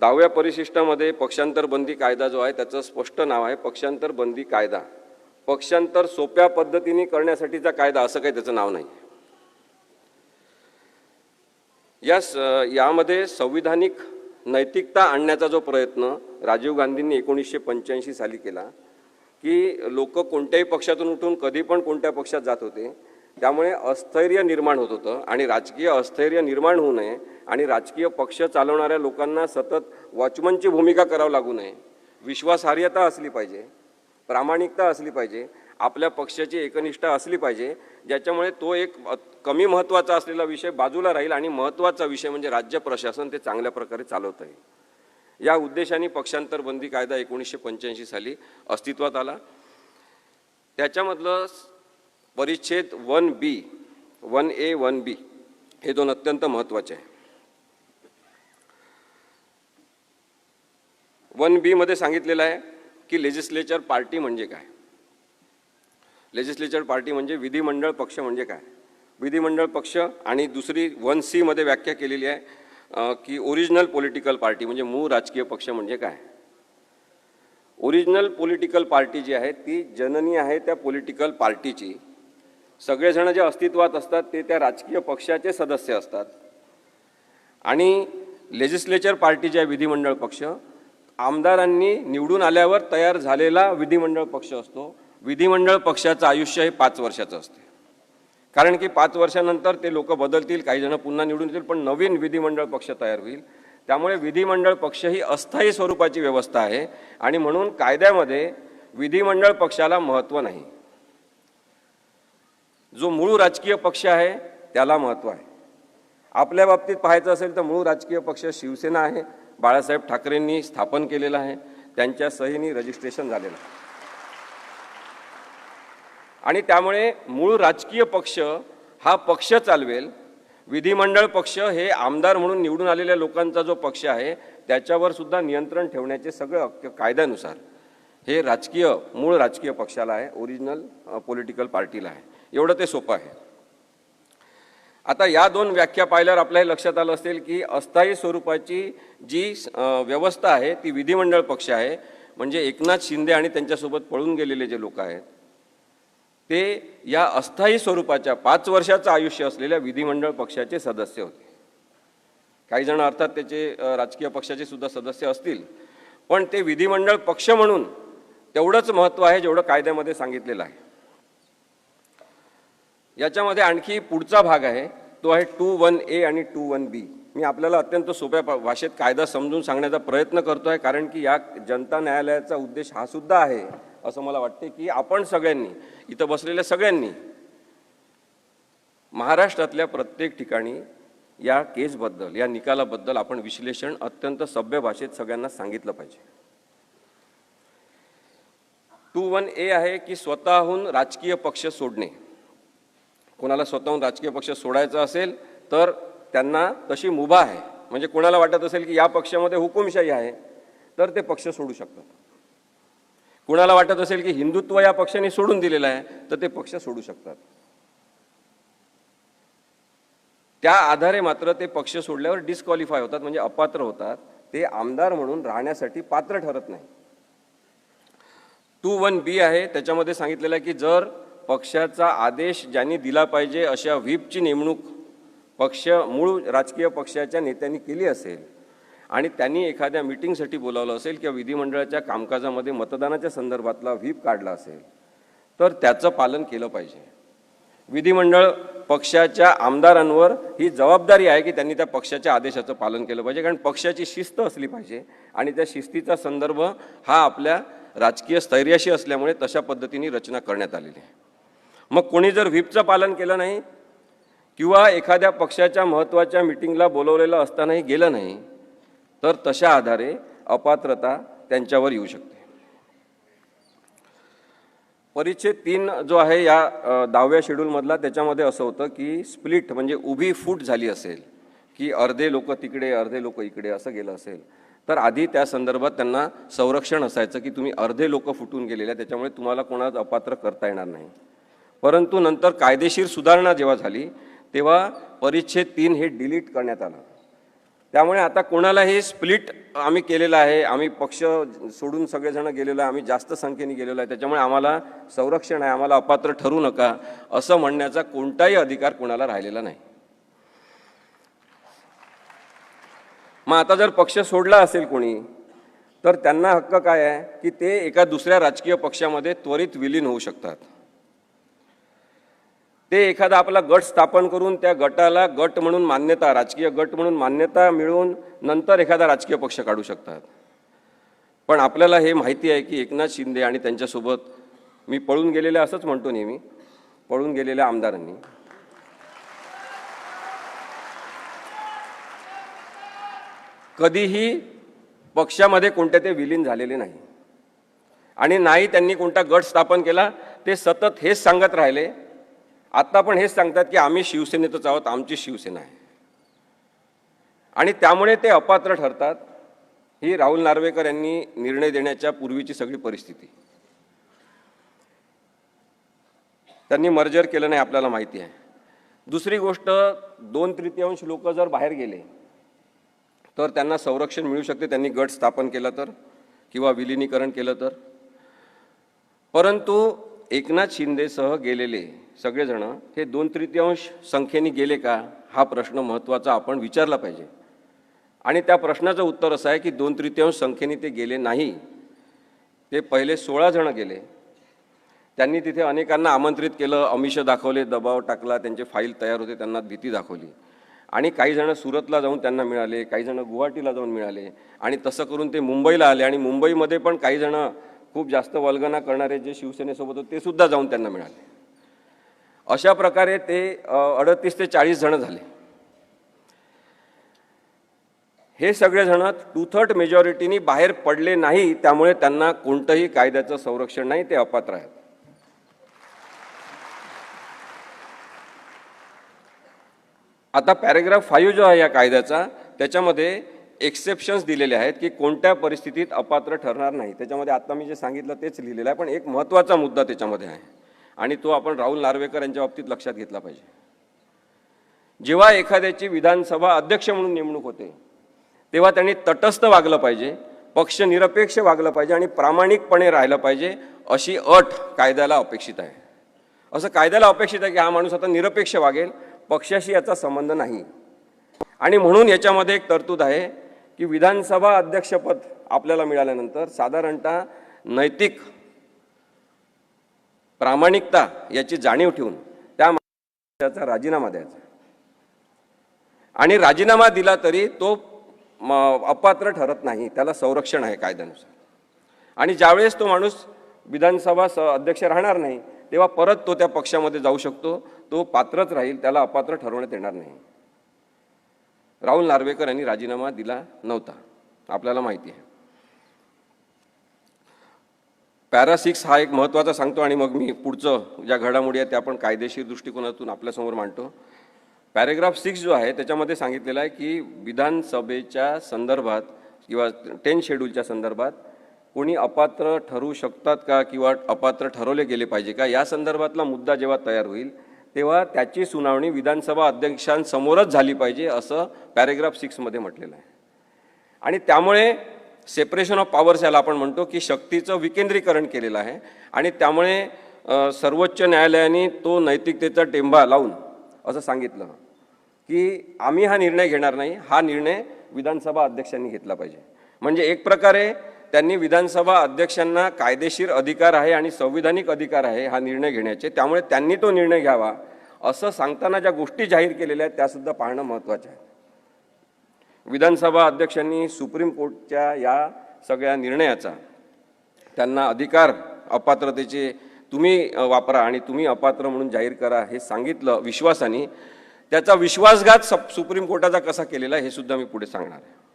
दहाव्या परिशिष्टामध्ये पक्षांतर बंदी कायदा जो आहे त्याचं स्पष्ट नाव आहे पक्षांतर बंदी कायदा. पक्षांतर सोप्या पद्धतीने करण्यासाठीचा कायदा असं काही त्याचं नाव नाही या यामध्ये संविधानिक नैतिकता आणण्याचा जो प्रयत्न राजीव गांधींनी एकोणीसशे पंच्याऐंशी साली केला की लोक कोणत्याही पक्षातून उठून कधी पण कोणत्या पक्षात जात होते त्यामुळे अस्थैर्य निर्माण होत होतं आणि राजकीय अस्थैर्य निर्माण होऊ नये आणि राजकीय पक्ष चालवणाऱ्या लोकांना सतत वॉचमनची भूमिका करावं लागू नये. विश्वासार्हता असली पाहिजे प्रामाणिकता असली पाहिजे आपल्या पक्षाची एकनिष्ठा असली पाहिजे ज्याच्यामुळे तो एक कमी महत्त्वाचा असलेला विषय बाजूला राहील आणि महत्त्वाचा विषय म्हणजे राज्य प्रशासन ते चांगल्या प्रकारे चालवत आहे या उद्देशाने पक्षांतर बंदी कायदा एकोणीसशे पंच्याऐंशी साली अस्तित्वात आला. त्याच्यामधलं परिच्छेद one B one A one B हे दोन अत्यंत महत्त्वाचे आहे. वन बी मध्ये सांगितलेलं आहे की लेजिस्लेचर पार्टी म्हणजे काय? लेजिस्लेचर पार्टी म्हणजे विधिमंडळ पक्ष म्हणजे काय? विधिमंडळ पक्ष आणि दुसरी वन सी मध्ये व्याख्या केलेली आहे की ओरिजिनल पॉलिटिकल पार्टी म्हणजे मूळ राजकीय पक्ष म्हणजे काय? ओरिजिनल पॉलिटिकल पार्टी जी आहे ती जननी आहे त्या पॉलिटिकल पार्टीची सगळेजण जे अस्तित्वात असतात ते त्या राजकीय पक्षाचे सदस्य असतात. आणि लेजिस्लेचर पार्टीचे आहे विधिमंडळ पक्ष आमदारांनी निवडून आल्यावर तयार झालेला विधिमंडळ पक्ष असतो. विधिमंडळ पक्षाचं आयुष्य हे पाच वर्षाचं असते. कारण की पाच वर्षानंतर ते लोक बदलतील काही जण पुन्हा निवडून येतील पण नवीन विधिमंडळ पक्ष तयार होईल. त्यामुळे विधिमंडळ पक्ष ही अस्थायी स्वरूपाची व्यवस्था आहे आणि म्हणून कायद्यामध्ये विधिमंडळ पक्षाला महत्त्व नाही. जो मूळ राजकीय पक्ष आहे त्याला महत्त्व आहे. आपल्या बाबतीत पाहायचं असेल तर मूळ राजकीय पक्ष शिवसेना आहे. बाळासाहेब ठाकरेंनी स्थापन केलेला आहे. त्यांच्या सहीनी रजिस्ट्रेशन झालेलं आहे. आणि त्यामुळे मूळ राजकीय पक्ष हा पक्ष चालवेल. विधिमंडळ पक्ष हे आमदार म्हणून निवडून आलेल्या लोकांचा जो पक्ष आहे त्याच्यावर सुद्धा नियंत्रण ठेवण्याचे सगळं कायद्यानुसार. हे राजकीय मूळ राजकीय पक्षाला आहे ओरिजिनल पॉलिटिकल पार्टीला आहे. एवढं ते सोपं आहे. आता या दोन व्याख्या पाहिल्यावर आपल्या हे लक्षात आलं असेल की अस्थायी स्वरूपाची जी व्यवस्था आहे ती विधिमंडळ पक्ष आहे. म्हणजे एकनाथ शिंदे आणि त्यांच्यासोबत पळून गेलेले जे लोक आहेत ते या अस्थायी स्वरूपाच्या पाच वर्षाचं आयुष्य असलेल्या विधिमंडळ पक्षाचे सदस्य होते. काही जण अर्थात त्याचे राजकीय पक्षाचे सुद्धा सदस्य असतील. पण ते विधिमंडळ पक्ष म्हणून तेवढंच महत्त्व आहे जेवढं कायद्यामध्ये सांगितलेलं आहे. याच्यामध्ये आणखी पुढचा भाग आहे तो आहे टू वन ए आणि टू वन बी. मी आपल्याला अत्यंत सोप्या भाषेत कायदा समजून सांगण्याचा प्रयत्न करतो आहे कारण की या जनता न्यायालयाचा उद्देश हा सुद्धा आहे. असं मला वाटते की आपण सगळ्यांनी इथं बसलेल्या सगळ्यांनी महाराष्ट्रातल्या प्रत्येक ठिकाणी या केसबद्दल या निकालाबद्दल आपण विश्लेषण अत्यंत सभ्य भाषेत सगळ्यांना सांगितलं पाहिजे. टू वन ए आहे की स्वतःहून राजकीय पक्ष सोडणे. कोणाला स्वतःहून राजकीय पक्ष सोडायचा असेल तर त्यांना तशी मुभा आहे. म्हणजे कोणाला वाटत असेल की या पक्षामध्ये हुकुमशाही आहे तर ते पक्ष सोडू शकतात. कुणाला वाटत असेल की हिंदुत्व या पक्षाने सोडून दिलेलं आहे तर ते पक्ष सोडू शकतात. त्या आधारे मात्र ते पक्ष सोडल्यावर डिस्क्वालिफाय होतात म्हणजे अपात्र होतात. ते आमदार म्हणून राहण्यासाठी पात्र ठरत नाही टू वन बी आहे त्याच्यामध्ये सांगितलेलं आहे की जर पक्षाचा आदेश ज्यांनी दिला पाहिजे अशा व्हीपची नेमणूक पक्ष मूळ राजकीय पक्षाच्या नेत्यांनी केली असेल आणि त्यांनी एखाद्या मिटिंगसाठी बोलावलं असेल किंवा विधिमंडळाच्या कामकाजामध्ये मतदानाच्या संदर्भातला व्हीप काढला असेल तर त्याचं पालन केलं पाहिजे. विधिमंडळ पक्षाच्या आमदारांवर ही जबाबदारी आहे की त्यांनी त्या पक्षाच्या आदेशाचं पालन केलं पाहिजे कारण पक्षाची शिस्त असली पाहिजे आणि त्या शिस्तीचा संदर्भ हा आपल्या राजकीय स्थैर्याशी असल्यामुळे तशा पद्धतीने रचना करण्यात आलेली आहे. मग कोणी जर व्हीपचं पालन केलं नाही किंवा एखाद्या पक्षाच्या महत्त्वाच्या मिटिंगला बोलवलेलं असतानाही गेलं नाही तर तशा आधारे अपात्रता त्यांच्यावर येऊ शकते. परिच्छेद तीन जो आहे या दहाव्या शेड्यूलमधला त्याच्यामध्ये असं होतं की स्प्लिट म्हणजे उभी फूट झाली असेल की अर्धे लोक तिकडे अर्धे लोक इकडे असं गेलं असेल तर आधी त्या संदर्भात त्यांना संरक्षण असायचं की तुम्ही अर्धे लोक फुटून गेलेले त्याच्यामुळे तुम्हाला कोणाला अपात्र करता येणार नाही. परंतु नंतर कायदेशीर सुधारणा जेव्हा झाली तेव्हा परिच्छेद तीन हे डिलीट करण्यात आलं. त्यामुळे आता कोणालाही स्प्लिट आम्ही केलेलं आहे आम्ही पक्ष सोडून सगळेजण गेलेलो आहे आम्ही जास्त संख्येने गेलेलो आहे त्याच्यामुळे आम्हाला संरक्षण आहे आम्हाला अपात्र ठरू नका असं म्हणण्याचा कोणताही अधिकार कोणाला राहिलेला नाही. मग आता जर पक्ष सोडला असेल कोणी तर त्यांना हक्क काय आहे? की ते एका दुसऱ्या राजकीय पक्षामध्ये त्वरित विलीन होऊ शकतात. ते एखादा आपला गट स्थापन करून त्या गटाला गट म्हणून मान्यता राजकीय गट म्हणून मान्यता मिळवून नंतर एखादा राजकीय पक्ष काढू शकतात. पण आपल्याला हे माहिती आहे की एकनाथ शिंदे आणि त्यांच्यासोबत मी पळून गेलेले असंच म्हणतो नेहमी पळून गेलेल्या आमदारांनी कधीही पक्षामध्ये कोणत्या ते विलीन झालेले नाही. आणि नाही त्यांनी कोणता गट स्थापन केला ते सतत हेच सांगत राहिले. आत्ता पण हेच सांगतात की आम्ही शिवसेनेतच आहोत आमची शिवसेना आहे. आणि त्यामुळे ते अपात्र ठरतात. ही राहुल नार्वेकर यांनी निर्णय देण्याच्या पूर्वीची सगळी परिस्थिती. त्यांनी मर्जर केलं नाही आपल्याला माहिती आहे. दुसरी गोष्ट दोन तृतीयांश लोक जर बाहेर गेले तर त्यांना संरक्षण मिळू शकते. त्यांनी गट स्थापन केला तर किंवा विलिनीकरण केलं तर. परंतु एकनाथ शिंदेसह गेलेले सगळेजण हे दोन तृतीयांश संख्येने गेले का? हा प्रश्न महत्त्वाचा आपण विचारला पाहिजे. आणि त्या प्रश्नाचं उत्तर असं आहे की दोन तृतीयांश संख्येने ते गेले नाही. ते पहिले सोळा जण गेले. त्यांनी तिथे अनेकांना आमंत्रित केलं. अमिष दाखवले दबाव टाकला त्यांचे फाईल तयार होते त्यांना भीती दाखवली. आणि काही जण सुरतला जाऊन त्यांना मिळाले काही जणं गुवाहाटीला जाऊन मिळाले. आणि तसं करून ते मुंबईला आले आणि मुंबईमध्ये पण काही जणं खूप जास्त वल्गना करणारे जे शिवसेनेसोबत होते ते सुद्धा जाऊन त्यांना मिळाले. अशा प्रकारे ते अडतीस ते चाळीस जण झाले. हे सगळेजण टू थर्ड मेजॉरिटीनी बाहेर पडले नाही त्यामुळे त्यांना कोणतंही कायद्याचं संरक्षण नाही ते अपात्र आहेत. आता पॅरेग्राफ फाईव्ह जो आहे या कायद्याचा त्याच्यामध्ये एक्सेप्शन्स दिलेले आहेत की कोणत्या परिस्थितीत अपात्र ठरणार नाही. त्याच्यामध्ये आता मी जे सांगितलं तेच लिहिलेलं आहे पण एक महत्त्वाचा मुद्दा त्याच्यामध्ये आहे. आणि तो आपण राहुल नार्वेकर यांच्या बाबतीत लक्षात घेतला पाहिजे. जेव्हा एखाद्याची विधानसभा अध्यक्ष म्हणून नेमणूक होते तेव्हा त्यांनी तटस्थ वागलं पाहिजे पक्ष निरपेक्ष वागलं पाहिजे आणि प्रामाणिकपणे राहिलं पाहिजे अशी अट कायद्याला अपेक्षित आहे. असं कायद्याला अपेक्षित आहे की हा माणूस आता निरपेक्ष वागेल पक्षाशी याचा संबंध नाही. आणि म्हणून याच्यामध्ये एक तरतूद आहे की विधानसभा अध्यक्षपद आपल्याला मिळाल्यानंतर साधारणतः नैतिक प्रामाणिकता याची जाणीव ठेवून त्या त्याचा राजीनामा द्यायचा. आणि राजीनामा दिला तरी तो अपात्र ठरत नाही त्याला संरक्षण आहे कायद्यानुसार. आणि ज्यावेळेस तो माणूस विधानसभा स अध्यक्ष राहणार नाही तेव्हा परत तो त्या पक्षामध्ये जाऊ शकतो तो पात्रच राहील त्याला अपात्र ठरवण्यात येणार नाही. राहुल नार्वेकर यांनी राजीनामा दिला नव्हता. आपल्याला माहिती आहे. पॅरा सिक्स हा एक महत्त्वाचा सांगतो आणि मग मी पुढचं ज्या घडामोडी आहेत त्या आपण कायदेशीर दृष्टिकोनातून आपल्यासमोर मांडतो. पॅरेग्राफ सिक्स जो आहे त्याच्यामध्ये सांगितलेलं आहे की विधानसभेच्या संदर्भात किंवा टेन शेड्यूलच्या संदर्भात कोणी अपात्र ठरू शकतात का किंवा अपात्र ठरवले गेले पाहिजे का? या संदर्भातला मुद्दा जेव्हा तयार होईल तेव्हा त्याची सुनावणी विधानसभा अध्यक्षांसमोरच झाली पाहिजे असं पॅरेग्राफ सिक्समध्ये म्हटलेलं आहे. आणि त्यामुळे सेपरेशन ऑफ पॉवर्स याला आपण म्हणतो की शक्तीचं विकेंद्रीकरण केलेलं आहे. आणि त्यामुळे सर्वोच्च न्यायालयाने तो नैतिकतेचा टेंबा लावून असं सांगितलं की आम्ही हा निर्णय घेणार नाही हा निर्णय विधानसभा अध्यक्षांनी घेतला पाहिजे. म्हणजे एक प्रकारे त्यांनी विधानसभा अध्यक्षांना कायदेशीर अधिकार आहे आणि संविधानिक अधिकार आहे हा निर्णय घेण्याचे त्यामुळे त्यांनी तो निर्णय घ्यावा असं सांगताना ज्या गोष्टी जाहीर केलेल्या आहेत त्यासुद्धा पाहणं महत्त्वाचं आहे. विधानसभा अध्यक्षांनी सुप्रीम कोर्टच्या या सगळ्या निर्णयाचा त्यांना अधिकार अपात्रतेचे तुम्ही वापरा आणि तुम्ही अपात्र म्हणून जाहीर करा हे सांगितलं विश्वासाने. त्याचा विश्वासघात सप सुप्रीम कोर्टाचा कसा केलेला आहे हे सुद्धा मी पुढे सांगणार आहे.